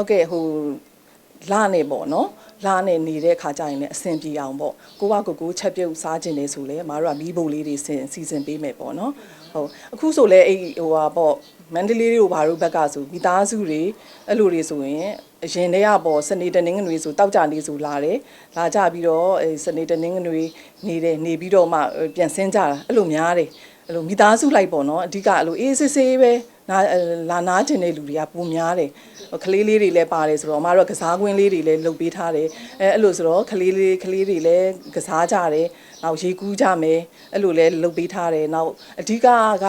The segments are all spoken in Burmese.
ဟုတ်ကဲ့ဟိုလာနေပေါ့နော်လာနေနေတဲ့ခါကျရင်လည်းအဆင်ပြေအောင်ပေါ့ကိုကကိုကိုချက်ပြုတ်စားခြင်းလေဆိုလေမတို့ကမီးဘိုလေးတွေစင်စီစဉ်ပေးမယ်ပေါ့နော်ဟုတ်အခုဆိုလဲအဲ့ဟိုဟာပေါ့မန္တလေးတို့ဘာတို့ဘက်ကဆိုမိသားစုတွေအဲ့လိုတွေဆိုရင်အရင်တည်းကပေါ့စနေတနင်္ဂနွေဆိုတောက်ကြနေဆိုလာတယ်လာကြပြီးတော့အဲစနေတနင်္ဂနွေနေတယ်နေပြီးတော့မှပြန်ဆင်းကြတာအဲ့လိုများတယ်အဲ့လိုမိသားစုလိုက်ပေါ့နော်အဓိကအဲ့လိုအေးစစ်စစ်ပဲ နာလာနာကျင်တဲ့လူတွေကပုံများတယ်ကလေးလေးတွေလည်းပါတယ်ဆိုတော့အမတို့ကစားကွင်းလေးတွေလည်းလုပ်ပေးထားတယ်အဲအဲ့လိုဆိုတော့ကလေးလေးကလေးတွေလည်းကစားကြတယ်နောက်ရေကူးကြမယ်အဲ့လိုလည်းလုပ်ပေးထားတယ်နောက်အဓိကက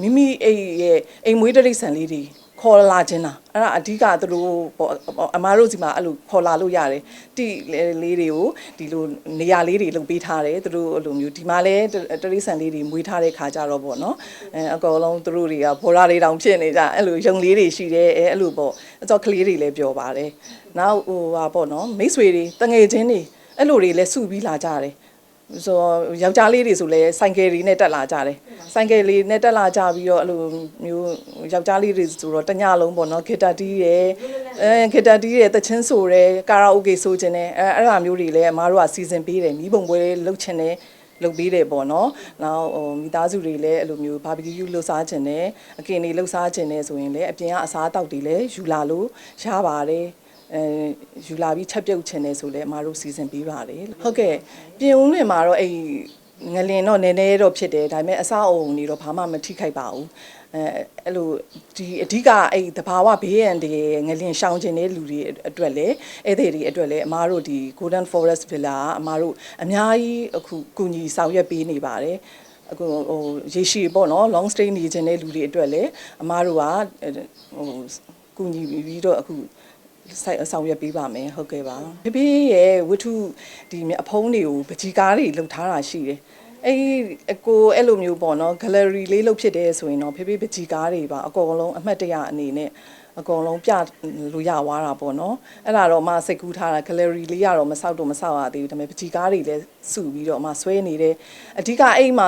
မိမိအိမ်ရဲ့အိမ်မွေးတရိတ်ဆန်လေးတွေ ခေါ်လာခြင်းတာအဲ့ဒါအဓိကသူတို့ပေါ့အမားတို့စီမှာအဲ့လိုခေါ်လာလို့ရတယ်တိလေးတွေကိုဒီလိုနေရာလေးတွေလုပ်ပေးထားတယ်သူတို့အဲ့လိုမျိုးဒီမှာလဲတရိတ်ဆန်လေးတွေမွေးထားတဲ့ခါကြတော့ပေါ့နော်အဲအကောင်လုံးသူတို့တွေကဘောရာလေးတောင်ဖြစ်နေကြအဲ့လိုယုံလေးတွေရှိတယ်အဲအဲ့လိုပေါ့အကြောက်ကလေးတွေလည်းပြောပါတယ်နောက်ဟိုဟာပေါ့နော်မိတ်ဆွေတွေတငယ်ချင်းတွေအဲ့လိုတွေလည်းစုပြီးလာကြတယ် ဆိုတော့ယောက်ျားလေးတွေဆိုလဲဆိုင်ကယ်တွေနဲ့တက်လာကြတယ်ဆိုင်ကယ်လေးနဲ့တက်လာကြပြီးတော့အဲ့လိုမျိုးယောက်ျားလေးတွေဆိုတော့တညလုံးပေါ့နော်ဂီတာတီးရယ်အဲဂီတာတီးရယ်တချင်းဆိုရယ်ကာရာအိုကေဆိုခြင်းနဲ့အဲအဲ့ဒါမျိုးတွေလည်းအမားတို့ကစီစဉ်ပေးတယ်မိဘုံပွဲလုပ်ချင်တယ်လုပ်ပေးတယ်ပေါ့နော်။နောက်ဟိုမိသားစုတွေလည်းအဲ့လိုမျိုးဘာဘီကျူလှုပ်စားခြင်းနဲ့အကင်တွေလှုပ်စားခြင်းနဲ့ဆိုရင်လည်းအပြင်ကအစားအသောက်တွေလည်းယူလာလို့ရပါတယ်။ အဲယူလာပြီးချက်ပြုတ်ချင်တယ်ဆိုလဲအမတို့စီစဉ်ပေးပါတယ်ဟုတ်ကဲ့ပြင်ဦးလွင်မှာတော့အဲ့ငလင်တော့နည်းနည်းတော့ဖြစ်တယ်ဒါပေမဲ့အစအုံနေတော့ဘာမှမထိခိုက်ပါဘူးအဲအဲ့လိုဒီအဓိကအဲ့တဘာဝဘေးရန်တွေငလင်ရှောင်းခြင်းတဲ့လူတွေအတွက်လည်းအဲ့ဒီတွေအတွက်လည်းအမားတို့ဒီ Golden Forest Villa အမားတို့အများကြီးအခုကူညီဆောင်ရွက်ပေးနေပါတယ်အခုဟိုရေရှည်ပေါ့နော် long stay နေခြင်းတဲ့လူတွေအတွက်လည်းအမားတို့ကဟိုကူညီပြီးတော့အခု ဆိုင်အဆောင်ရွက်ပေးပါမယ်ဟုတ်ကဲ့ပါဖေဖေရဲ့ဝတ္ထုဒီအဖုံးတွေကိုပကြီကားတွေလုပ်ထားတာရှိတယ်အဲ့အကိုအဲ့လိုမျိုးပေါ့နော် gallery လေးလုပ်ဖြစ်တယ်ဆိုရင်တော့ဖေဖေပကြီကားတွေပါအကုန်လုံးအမှတ်တရအနေနဲ့ အကုန်လုံးပြလို့ရသွားတာပေါ့နော်အဲ့ဒါတော့မစိတ်ကူးထားတာ gallery လေးရတော့မဆောက်တော့မဆောက်ရသေးဘူးဒါပေမဲ့ပကြီကားတွေလည်းစုပြီးတော့မဆွဲနေတယ်အဓိကအဲ့မှာ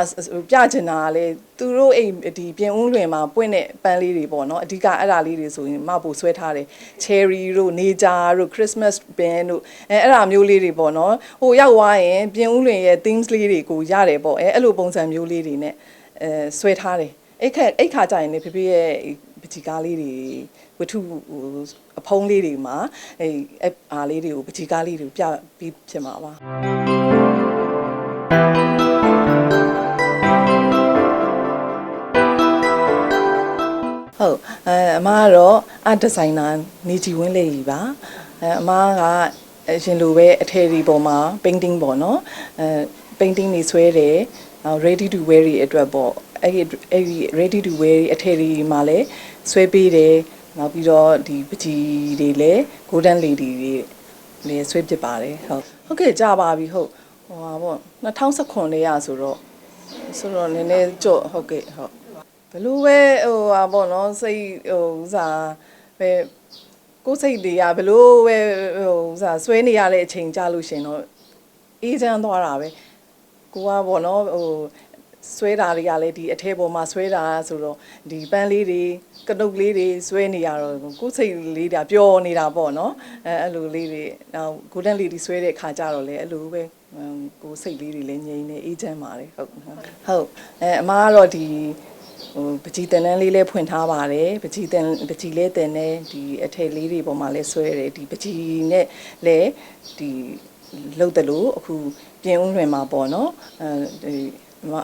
ပြချင်တာကလည်းသူတို့အိမ်ဒီပြင်ဦးလွင်မှာပွင့်တဲ့ပန်းလေးတွေပေါ့နော်အဓိကအဲ့ဒါလေးတွေဆိုရင်မဖို့ဆွဲထားတယ် cherry တို့ nature တို့ christmas bin တို့အဲအဲ့ဒါမျိုးလေးတွေပေါ့နော်ဟိုရောက်သွားရင်ပြင်ဦးလွင်ရဲ့ themes လေးတွေကိုရတယ်ပေါ့အဲအဲ့လိုပုံစံမျိုးလေးတွေနဲ့အဲဆွဲထားတယ်အဲ့ခက်အဲ့ခါကြရင်လေဖေဖေရဲ့ ပကြီကားလေးတွေဝတ္ထုဟိုအဖုံးလေးတွေမှာအဲအားလေးတွေကိုပကြီကားလေးတွေပြပြီးဖြစ်မှာပါဟုတ်အဲအမကတော့ art designer နေကြည်ဝင်းလေးကြီးပါအဲအမကအရင်လိုပဲအထည်ဒီပေါ်မှာ painting ပေါ့နော်အဲ painting တွေဆွဲတယ်နောက် ready to wear တွေအတွက်ပေါ့ အဲ့ဒီအဲ့ဒီ ready to wear အထည်ဒီမှာလည်းဆွဲပေးတယ်နောက်ပြီးတော့ဒီပကြီးတွေလည်း golden lady တွေလည်းဆွဲဖြစ်ပါတယ်ဟုတ်ဟုတ်ကဲ့ကြပါပြီဟုတ်ဟိုပါပေါ့2019လေးရဆိုတော့ဆိုတော့နည်းနည်းကြော့ဟုတ်ကဲ့ဟုတ်ဘလို့ပဲဟိုပါပေါ့နော်စိတ်ဟိုဥစားပဲကိုယ်စိတ်တွေကဘလို့ပဲဟိုဥစားဆွဲနေရတဲ့အချိန်ကြလို့ရှင်တော့အေးချမ်းသွားတာပဲကိုကပေါ့နော်ဟို ဆွဲတာတွေကလည်းဒီအထဲပေါ်မှာဆွဲတာဆိုတော့ဒီပန်းလေးတွေကတုတ်လေးတွေဆွဲနေရတော့ကိုယ်စိတ်လေးဒါပျော်နေတာပေါ့နော်အဲအဲ့လိုလေးတွေနောက် golden lady ဆွဲတဲ့ခါကြတော့လေအဲ့လိုပဲကိုယ်စိတ်လေးတွေလည်းငြိမ်နေအေးချမ်းပါတယ်ဟုတ်ဟုတ်အဲအမားကတော့ဒီဟိုပကြီးတန်တန်းလေးလည်းဖွင့်ထားပါတယ်ပကြီးတန်ပကြီးလေးတန်နဲ့ဒီအထည်လေးတွေပေါ်မှာလည်းဆွဲတယ်ဒီပကြီးနဲ့လည်းဒီလှုပ်တယ်လို့အခုပြင်ဦးလွင်မှာပေါ့နော်အဲဒီ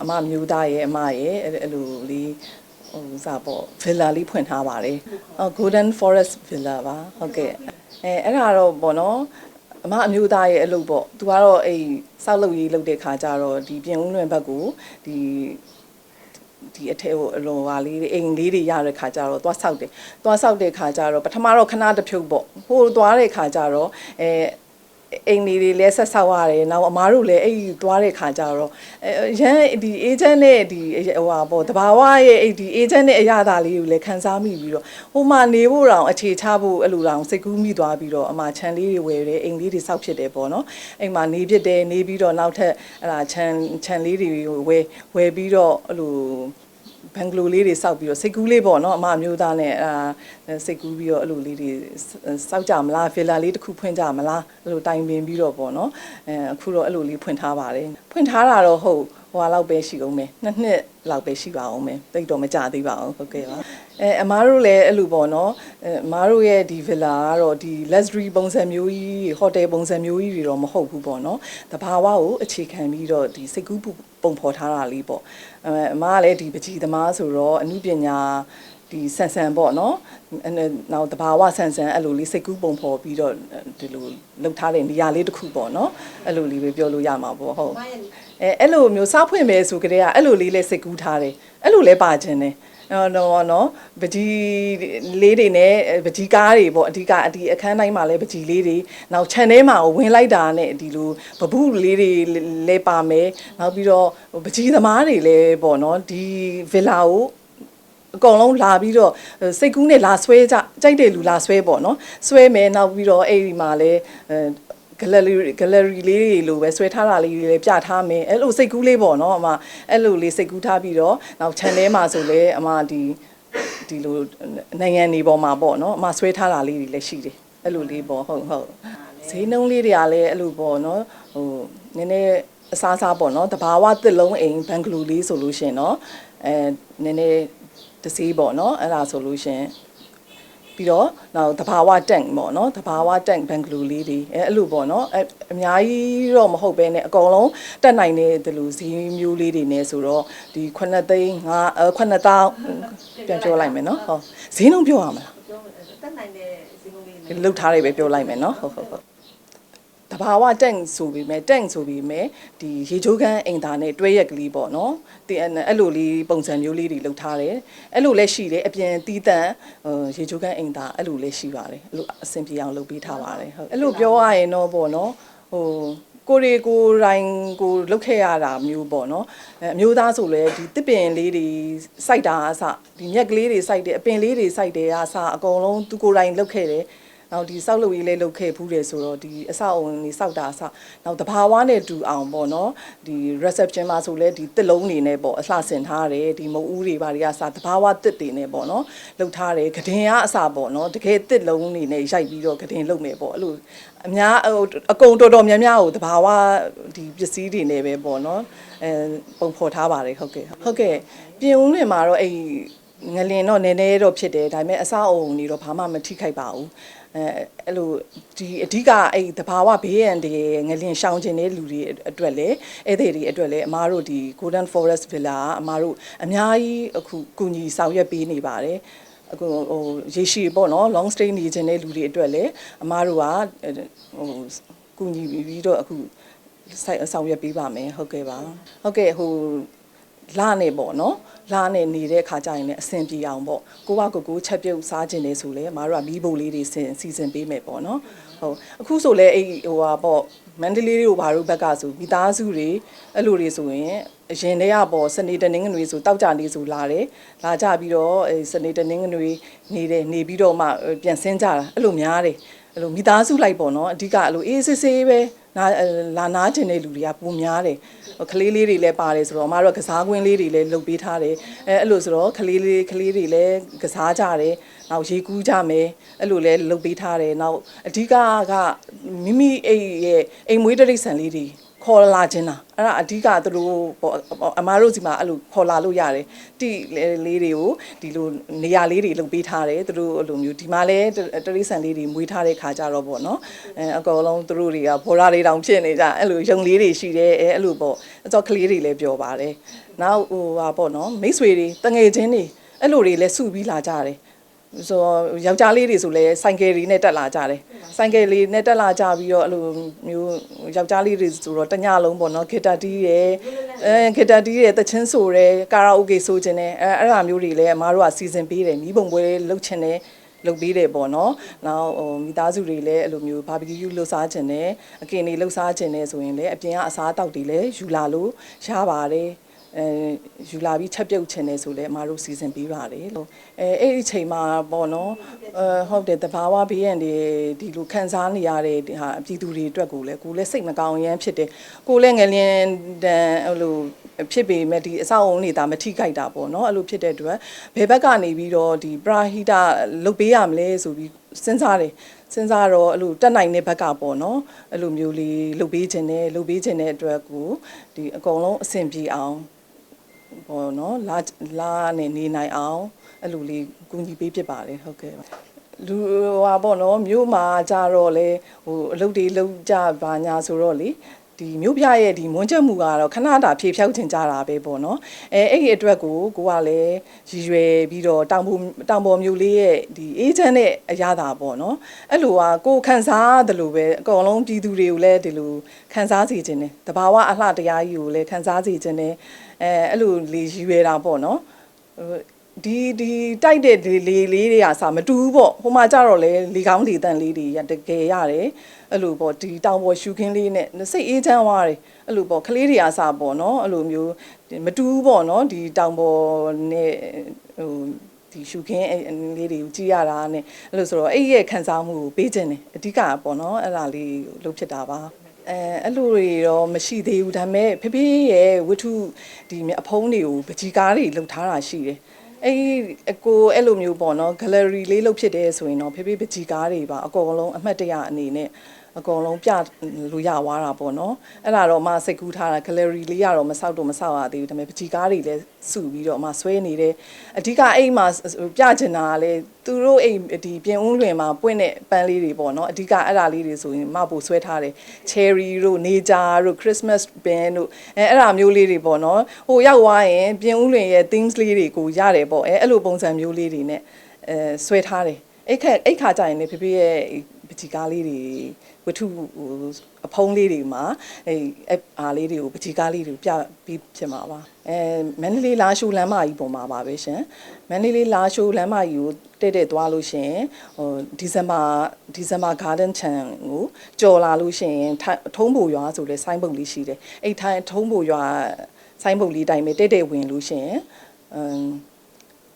အမမျိုးသားရဲ့အမရဲ့အဲ့လိုလေးဟိုစားပေါ့ villa လေးဖွင့်ထားပါတယ်အော် Golden Forest Villa ပါဟုတ်ကဲ့အဲအဲ့ဒါတော့ပေါ့နော်အမအမျိုးသားရဲ့အလုပ်ပေါ့သူကတော့အဲ့စောက်လုပ်ရေးလုပ်တဲ့ခါကျတော့ဒီပြင်ဦးလွင်ဘက်ကိုဒီဒီအထက်ဟိုအလွန်ဟာလေးတွေအိမ်လေးတွေရတဲ့ခါကျတော့သွားဆောက်တယ်သွားဆောက်တဲ့ခါကျတော့ပထမတော့ခဏတစ်ဖြုတ်ပေါ့ဟိုသွားတဲ့ခါကျတော့အဲ အိမ်လေးတွေလဲဆက်ဆောက်ရတယ်နောက်အမားတို့လည်းအဲ့ဒီသွားတဲ့ခါကျတော့ရန်ဒီ agent နဲ့ဒီဟိုဟာပေါ့တဘာဝရဲ့အဲ့ဒီ agent နဲ့အရသာလေးကိုလည်းခန်းစားမိပြီးတော့ဟိုမှာနေဖို့တောင်အခြေချဖို့အဲ့လိုတောင်စိတ်ကူးမိသွားပြီးတော့အမခြံလေးတွေဝယ်တယ်အိမ်လေးတွေဆောက်ဖြစ်တယ်ပေါ့နော်အိမ်မှာနေဖြစ်တယ်နေပြီးတော့နောက်ထပ်အဲ့ဒါခြံခြံလေးတွေဝယ်ဝယ်ပြီးတော့အဲ့လို ဘန်ဂလိုလေးတွေစောက်ပြီးတော့စိတ်ကူးလေးပေါ့နော်အမအမျိုးသားနဲ့အာစိတ်ကူးပြီးတော့အဲ့လိုလေးတွေစောက်ကြမလားဖီလာလေးတစ်ခုဖွင့်ကြမလားအဲ့လိုတိုင်ပင်ပြီးတော့ပေါ့နော်အဲအခုတော့အဲ့လိုလေးဖွင့်ထားပါတယ်ဖွင့်ထားတာတော့ဟုတ်ဟိုဟာလောက်ပဲရှိအောင်မယ်နှစ်နှစ်လောက်ပဲရှိပါအောင်မယ်တိတ်တော့မကြသေးပါဘူးဟုတ်ကဲ့ပါ အဲအမားတို့လည်းအဲ့လိုပေါ့နော်အဲအမားတို့ရဲ့ဒီ villa ကတော့ဒီ luxury ပုံစံမျိုးကြီး hotel ပုံစံမျိုးကြီးတွေတော့မဟုတ်ဘူးပေါ့နော်တဘာဝကိုအခြေခံပြီးတော့ဒီစိတ်ကူးပုံဖော်ထားတာလေးပေါ့အဲအမားကလည်းဒီပကြီးသမားဆိုတော့အမှုပညာဒီဆန်ဆန်ပေါ့နော်အဲနောက်တဘာဝဆန်ဆန်အဲ့လိုလေးစိတ်ကူးပုံဖော်ပြီးတော့ဒီလိုလှုပ်ထားတဲ့နေရာလေးတစ်ခုပေါ့နော်အဲ့လိုလေးပဲပြောလို့ရမှာပေါ့ဟုတ်အဲအဲ့လိုမျိုးစားဖွင့်မယ်ဆိုကြတဲ့ကအဲ့လိုလေးလဲစိတ်ကူးထားတယ်အဲ့လိုလဲပါခြင်းတယ် နော်နော်နော်ပကြီးလေးတွေနဲ့ပကြီးကားတွေပေါ့အဓိကအဒီအခန်းတိုင်းမှာလဲပကြီးလေးတွေနောက် channel မှာဝင်လိုက်တာနဲ့ဒီလိုပပုလေးတွေလဲပါမယ်နောက်ပြီးတော့ပကြီးသမားတွေလဲပေါ့နော်ဒီ villa ကိုအကောင်လုံးလာပြီးတော့စိတ်ကူးနဲ့လာဆွဲကြကြိုက်တဲ့လူလာဆွဲပေါ့နော်ဆွဲမယ်နောက်ပြီးတော့အဲ့ဒီမှာလဲ ဂလရီဂလရီလေးတွေလိုပဲဆွဲထားတာလေးတွေလည်းပြထားမယ်အဲ့လိုစိတ်ကူးလေးပေါ့နော်အမအဲ့လိုလေးစိတ်ကူးထားပြီးတော့နောက် channel မှာဆိုလည်းအမဒီဒီလိုနိုင်ငံနေပေါ်မှာပေါ့နော်အမဆွဲထားတာလေးတွေလည်းရှိတယ်အဲ့လိုလေးပေါ့ဟုတ်ဟုတ်ဈေးနှုန်းလေးတွေကလည်းအဲ့လိုပေါ့နော်ဟိုနည်းနည်းအစားစားပေါ့နော်တဘာဝတစ်လုံးအိမ်ဘန်ဂလူလေးဆိုလို့ရှင်နော်အဲနည်းနည်းတစည်းပေါ့နော်အဲ့ဒါဆိုလို့ရှင် ပြီးတော့နောက်တဘာဝတန့်ပေါ့နော်တဘာဝတန့်ဘန်ဂလူလေးတွေအဲအဲ့လိုပေါ့နော်အဲအများကြီးတော့မဟုတ်ပဲねအကုန်လုံးတက်နိုင်တဲ့လူစီမျိုးလေးတွေနဲ့ဆိုတော့ဒီ9သိန်း5အဲ9တောင်းပြန်ပြောလိုက်မယ်နော်ဟောဈေးနှုန်းပြောရမလားပြောတက်နိုင်တဲ့ဇင်းကုန်လေးနဲ့လှုပ်ထားတယ်ပဲပြောလိုက်မယ်နော်ဟုတ်ဟုတ်ဟုတ်တ ဘာဝတန့်ဆိုပြီးမဲ့တန့်ဆိုပြီးမဲ့ဒီရေချိုးခန်းအိမ်သားနဲ့တွဲရက်ကလေးပေါ့နော်ဒီအဲ့လိုလေးပုံစံမျိုးလေးတွေလှုပ်ထားတယ်အဲ့လိုလည်းရှိတယ်အပြင်တီးတန့်ဟိုရေချိုးခန်းအိမ်သားအဲ့လိုလည်းရှိပါတယ်အဲ့လိုအဆင်ပြေအောင်လုပ်ပေးထားပါတယ်ဟုတ်အဲ့လိုပြောရရင်တော့ပေါ့နော်ဟိုကိုရီကိုတိုင်းကိုလုတ်ခဲ့ရတာမျိုးပေါ့နော်အဲအမျိုးသားဆိုလဲဒီတစ်ပင်လေးတွေစိုက်တာအစဒီမြက်ကလေးတွေစိုက်တယ်အပင်လေးတွေစိုက်တယ်အစအကုန်လုံးသူကိုယ်တိုင်လုတ်ခဲ့တယ် နောက်ဒီစောက်လုပ်ရေးလေးလုပ်ခဲ့ဖူးတယ်ဆိုတော့ဒီအဆောက်အုံတွေစောက်တာအစနောက်တဘာဝနဲ့တူအောင်ပေါ့နော်ဒီ reception မှာဆိုလဲဒီတစ်လုံးနေနဲ့ပေါ့အလှဆင်ထားတယ်ဒီမုတ်ဦးတွေဘာတွေကအစတဘာဝတစ်တွေနဲ့ပေါ့နော်လှုပ်ထားတယ်ဂဒင်ကအစပေါ့နော်တကယ်တစ်လုံးနေနဲ့ရိုက်ပြီးတော့ဂဒင်လုပ်မယ်ပေါ့အဲ့လိုအများဟိုအကုန်တော်တော်များများကိုတဘာဝဒီပစ္စည်းတွေနဲ့ပဲပေါ့နော်အဲပုံဖော်ထားပါတယ်ဟုတ်ကဲ့ဟုတ်ကဲ့ပြင်ဦးလွင်မှာတော့အဲ့ငလင်တော့နည်းနည်းတော့ဖြစ်တယ်ဒါပေမဲ့အစအုံတွေတော့ဘာမှမထိခိုက်ပါဘူး အဲအဲ့လိုဒီအဓိကအဲ့တဘာဝဘေးရန်တွေငလင်ရှောင်ခြင်းတဲ့လူတွေအတွက်လည်းအဲ့ဒီတွေအတွက်လည်းအမားတို့ဒီ Golden Forest Villa ကအမားတို့အများကြီးအခုကူညီဆောင်ရွက်ပေးနေပါတယ်အခုဟိုရေရှည်ပေါ့နော် long stay နေခြင်းတဲ့လူတွေအတွက်လည်းအမားတို့ကဟိုကူညီပြီးတော့အခုဆိုင်ဆောင်ရွက်ပေးပါမယ်ဟုတ်ကဲ့ပါဟုတ်ကဲ့ဟို လာနေပေါ့နော်လာနေနေတဲ့ခါကျရင်လည်းအဆင်ပြေအောင်ပေါ့ကိုကကိုကိုချက်ပြုတ်စားခြင်းလေဆိုလဲအမားတို့ကမီးပုံလေးတွေစင်စီစဉ်ပေးမယ်ပေါ့နော်ဟုတ်အခုဆိုလဲအဲ့ဟိုဟာပေါ့မန္တလေးတွေကိုဘာလို့ဘက်ကဆိုမိသားစုတွေအဲ့လိုတွေဆိုရင်အရင်တည်းကပေါ့စနေတနင်္ဂနွေဆိုတောက်ကြနေဆိုလာတယ်လာကြပြီးတော့အဲစနေတနင်္ဂနွေနေတယ်နေပြီးတော့မှပြန်ဆင်းကြတာအဲ့လိုများတယ်အဲ့လိုမိသားစုလိုက်ပေါ့နော်အဓိကအဲ့လိုအေးစစ်စစ်ပဲ နာလာနာကျင်တဲ့လူတွေကပုံများတယ်ကလေးလေးတွေလည်းပါတယ်ဆိုတော့အမတို့ကစားကွင်းလေးတွေလည်းလုပ်ပေးထားတယ်အဲအဲ့လိုဆိုတော့ကလေးလေးကလေးတွေလည်းကစားကြတယ်နောက်ရေကူးကြမယ်အဲ့လိုလည်းလုပ်ပေးထားတယ်နောက်အဓိကကမိမိအိမ်ရဲ့အိမ်မွေးတိရစ္ဆာန်လေးတွေ ခေါ်လာခြင်းတာအဲ့ဒါအဓိကသူတို့ပေါ့အမားတို့စီမှာအဲ့လိုခေါ်လာလို့ရတယ်တိလေးတွေကိုဒီလိုနေရာလေးတွေလုပ်ပေးထားတယ်သူတို့အဲ့လိုမျိုးဒီမှာလဲတရိษံလေးတွေမွေးထားတဲ့ခါကြတော့ပေါ့နော်အဲအကောင်လုံးသူတို့တွေကဘောရာလေးတောင်ဖြစ်နေကြအဲ့လိုယုံလေးတွေရှိတယ်အဲအဲ့လိုပေါ့အကြောက်ကလေးတွေလည်းပြောပါတယ်နောက်ဟိုဟာပေါ့နော်မိတ်ဆွေတွေတငယ်ချင်းတွေအဲ့လိုတွေလည်းစုပြီးလာကြတယ် ဆိုတော့ယောက်ျားလေးတွေဆိုလဲဆိုင်ကယ်တွေနဲ့တက်လာကြတယ်ဆိုင်ကယ်လေးနဲ့တက်လာကြပြီးတော့အဲ့လိုမျိုးယောက်ျားလေးတွေဆိုတော့တညလုံးပေါ့နော်ဂီတာတီးရယ်အဲဂီတာတီးရယ်တချင်းဆိုရယ်ကာရာအိုကေဆိုခြင်းနဲ့အဲအဲ့ဒါမျိုးတွေလည်းအမားတို့ကစီစဉ်ပေးတယ်မိဘုံပွဲလုပ်ခြင်းနဲ့လုပ်ပေးတယ်ပေါ့နော်။နောက်ဟိုမိသားစုတွေလည်းအဲ့လိုမျိုးဘာဘီကျူလှုပ်စားခြင်းနဲ့အကင်တွေလှုပ်စားခြင်းနဲ့ဆိုရင်လည်းအပြင်ကအစားအသောက်တွေလည်းယူလာလို့ရပါတယ်။ အဲယူလာပြီးချက်ပြုတ်ချင်တယ်ဆိုလဲအမတို့စီစဉ်ပေးပါတယ်လို့အဲအဲ့ဒီအချိန်မှာပေါ့နော်အဲဟုတ်တယ်တဘာဝဘေးရန်တွေဒီလိုခံစားနေရတဲ့ဒီဟာပြည်သူတွေအတွက်ကိုလည်းကိုယ်လည်းစိတ်မကောင်းရမ်းဖြစ်တယ်ကိုယ်လည်းငလျင်တန်ဟိုလိုဖြစ်ပေမဲ့ဒီအဆောက်အုံတွေဒါမထိခိုက်တာပေါ့နော်အဲ့လိုဖြစ်တဲ့အတွက်ဘယ်ဘက်ကနေပြီးတော့ဒီပရာဟိတလုတ်ပေးရမလဲဆိုပြီးစဉ်းစားတယ်စဉ်းစားတော့အဲ့လိုတက်နိုင်တဲ့ဘက်ကပေါ့နော်အဲ့လိုမျိုးလေးလုတ်ပေးခြင်းနဲ့လုတ်ပေးခြင်းတဲ့အတွက်ကိုဒီအကုန်လုံးအဆင်ပြေအောင် ပေါ့နော်လာလာနေနေနိုင်အောင်အဲ့လိုလေးကူညီပေးဖြစ်ပါတယ်ဟုတ်ကဲ့လူဟာပေါ့နော်မြို့မှာကြတော့လေဟိုအလုပ်တွေလုပ်ကြပါညာဆိုတော့လေ ဒီမြို့ပြရဲ့ဒီမွန်းချက်မှုကတော့ခဏတာဖြေဖြောက်ချင်ကြတာပဲပေါ့နော်အဲအဲ့ဒီအတွက်ကိုကိုကလည်းရည်ရွယ်ပြီးတော့တောင်ပေါ်တောင်ပေါ်မြို့လေးရဲ့ဒီအေဂျင့်နဲ့အရသာပေါ့နော်အဲ့လိုဟာကိုခန်းစားတယ်လို့ပဲအကုန်လုံးပြည်သူတွေကိုလည်းဒီလိုခန်းစားစေခြင်းတယ်တဘာဝအလှတရားကြီးကိုလည်းခန်းစားစေခြင်းတယ်အဲအဲ့လိုလေရည်ရွယ်တာပေါ့နော်ဟို ဒီဒီတိုက်တဲ့လေလေလေးတွေကစာမတူဘူးပေါ့ဟိုမှာကြတော့လေလေကောင်းလေတန်လေးတွေရတကယ်ရတယ်အဲ့လိုပေါ့ဒီတောင်ပေါ်ရှူခင်းလေးနဲ့စိတ်အေးချမ်းသွားတယ်အဲ့လိုပေါ့ကလေးတွေအားစာပေါ့နော်အဲ့လိုမျိုးမတူဘူးပေါ့နော်ဒီတောင်ပေါ်နဲ့ဟိုဒီရှူခင်းအဲ့လေးတွေကိုကြည့်ရတာနဲ့အဲ့လိုဆိုတော့အဲ့ရဲ့ခံစားမှုကိုပေးခြင်းတယ်အဓိကပေါ့နော်အဲ့ဒါလေးလုပ်ဖြစ်တာပါအဲအဲ့လိုတွေတော့မရှိသေးဘူးဒါပေမဲ့ဖေဖေရဲ့ဝတ္ထုဒီအဖုံးတွေကိုပကြီကားတွေလှုပ်ထားတာရှိတယ် အဲ့အကိုအဲ့လိုမျိုးပေါ့နော် gallery လေးလုပ်ဖြစ်တယ်ဆိုရင်တော့ဖေဖေပကြီကားတွေပါအကုန်လုံးအမှတ်တရအနေနဲ့ အကုန်လုံးပြလို့ရသွားတာပေါ့နော်အဲ့ဒါတော့မစိတ်ကူးထားတာ gallery လေးကတော့မဆောက်တော့မဆောက်ရသေးဘူးဒါပေမဲ့ပကြီကားတွေလည်းစုပြီးတော့မဆွဲနေတယ်အဓိကအဲ့မှာပြချင်တာကလည်းသူတို့အဲ့ဒီပြင်ဦးလွင်မှာပွင့်တဲ့ပန်းလေးတွေပေါ့နော်အဓိကအဲ့ဒါလေးတွေဆိုရင်မပို့ဆွဲထားတယ် cherry တို့ nature တို့ christmas bin တို့အဲအဲ့ဒါမျိုးလေးတွေပေါ့နော်ဟိုရောက်သွားရင်ပြင်ဦးလွင်ရဲ့ themes လေးတွေကိုရတယ်ပေါ့အဲအဲ့လိုပုံစံမျိုးလေးတွေနဲ့အဲဆွဲထားတယ်အဲ့ခက်အဲ့ခါကြရင်လေဖေဖေရဲ့ ပကြီကားလေးတွေဝတ္ထုဟိုအဖုံးလေးတွေမှာအဲအားလေးတွေကိုပကြီကားလေးတွေပြပြီးဖြစ်မှာပါအဲမန္တလေးလာရှိုးလမ်းမကြီးပုံမှာပါပဲရှင်မန္တလေးလာရှိုးလမ်းမကြီးကိုတဲ့တဲ့သွားလို့ရှင်ဟိုဒီဇင်ဘာဒီဇင်ဘာ garden ချန်ကိုကြော်လာလို့ရှင်ထုံးပူရွာဆိုလဲဆိုင်းပုတ်လေးရှိတယ်အဲ့ထိုင်းထုံးပူရွာဆိုင်းပုတ်လေးတိုင်းပဲတဲ့တဲ့ဝင်လို့ရှင်အမ်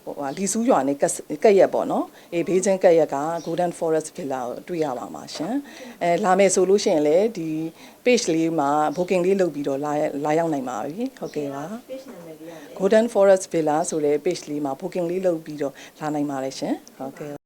ဟိုဟာလီဆူးရွာနဲ့ကက်ကက်ရက်ပေါ့နော်အေးဘေးချင်းကက်ရက်က Golden Forest Villa ကိုတွေ့ရပါမှာရှင်အဲလာမယ်ဆိုလို့ရှိရင်လည်းဒီ page လေးမှာ booking လေးလုပ်ပြီးတော့လာလာရောက်နိုင်ပါပြီဟုတ်ကဲ့ပါ page နာမည်လေးရတယ် Golden Forest Villa ဆိုတဲ့ page လေးမှာ booking လေးလုပ်ပြီးတော့လာနိုင်ပါတယ်ရှင်ဟုတ်ကဲ့